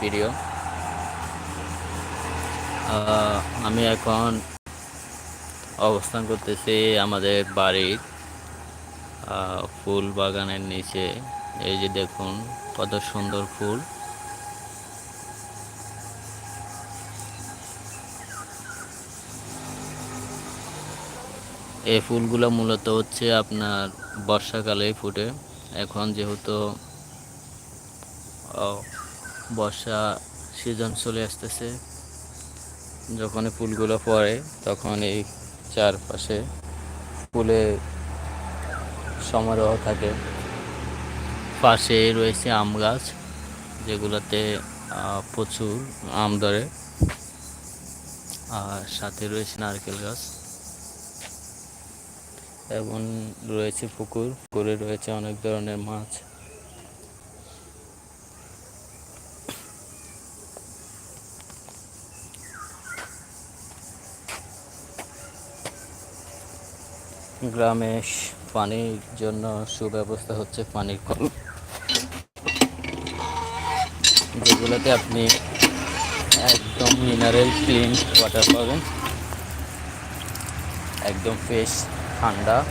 Video আমি এখন অবস্থান করতেছি আমাদের বাড়ির ফুল বাগানের নিচে। এই যে দেখুন, কত সুন্দর ফুল। এই ফুলগুলো মূলত হচ্ছে আপনার বর্ষাকালেই ফুটে। এখন যেহেতু বর্ষা সিজন চলে আসতেছে। যখন ফুলগুলো পড়ে, তখন এই চারপাশে ফুলে সমারোহ থাকে। পাশে রয়েছে আম গাছ, যেগুলোতে প্রচুর আম ধরে। আর সাথে রয়েছে নারকেল গাছ। এবং রয়েছে পুকুর, পুকুরে রয়েছে অনেক ধরনের মাছ। গ্রামে পানির জন্য সুব্যবস্থা হচ্ছে পানির কল। যেগুলোতে আপনি একদম মিনারেল ক্লিন ওয়াটার পাবেন। একদম ফ্রেশ ঠান্ডা।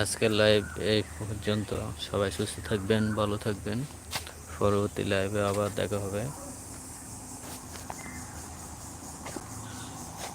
আজকের লাইভ এই পর্যন্ত। সবাই সুস্থ থাকবেন ভালো থাকবেন। পরবর্তী লাইভে আবার দেখা হবে।